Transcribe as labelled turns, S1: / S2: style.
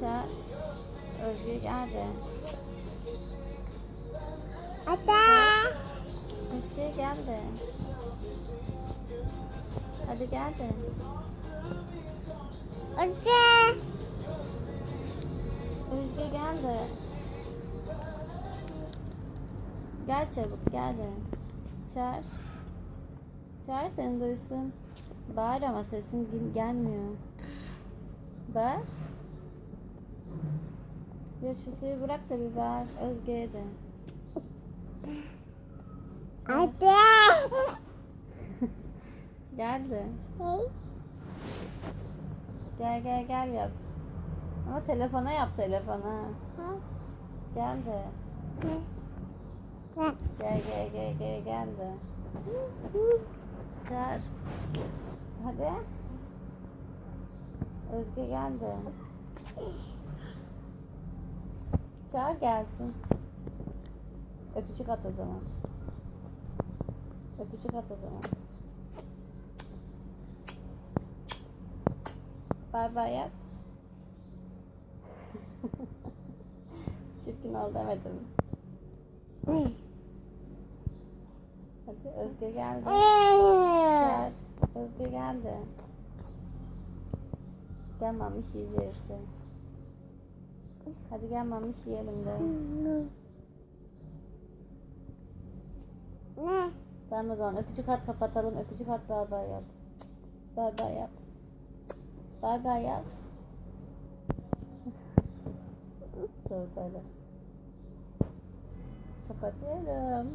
S1: Çağır. Özgür geldi.
S2: Ada.
S1: Özgür geldi. Hadi geldi.
S2: Ada.
S1: Özgür geldi. Gel çabuk geldi. Çağır. Çağır seni duysun. Bağır ama sesin gel- gelmiyor. Bağır. Ya şu suyu bırak da bir bağır. Özge'ye de.
S2: Ada.
S1: Geldi. Gel gel gel yap. Ama telefona yap telefona.
S2: Ha.
S1: Geldi.
S2: Ha.
S1: Gel gel gel gel geldi. Çağır. Hadi. Özge geldi. Çağır gelsin. Öpücük at o zaman. Öpücük at o zaman. Bay bay yap. Çirkin ol demedim. Hadi Özge geldi. Çağır. Özge geldi. Gel mamiş yiyeceğiz işte. Hadi gel mamiş yiyelim de. Tamam o zaman öpücük at kapatalım. Öpücük at bay bay yap. Bay bay yap. Bay bay yap. Dur böyle. Kapatıyorum.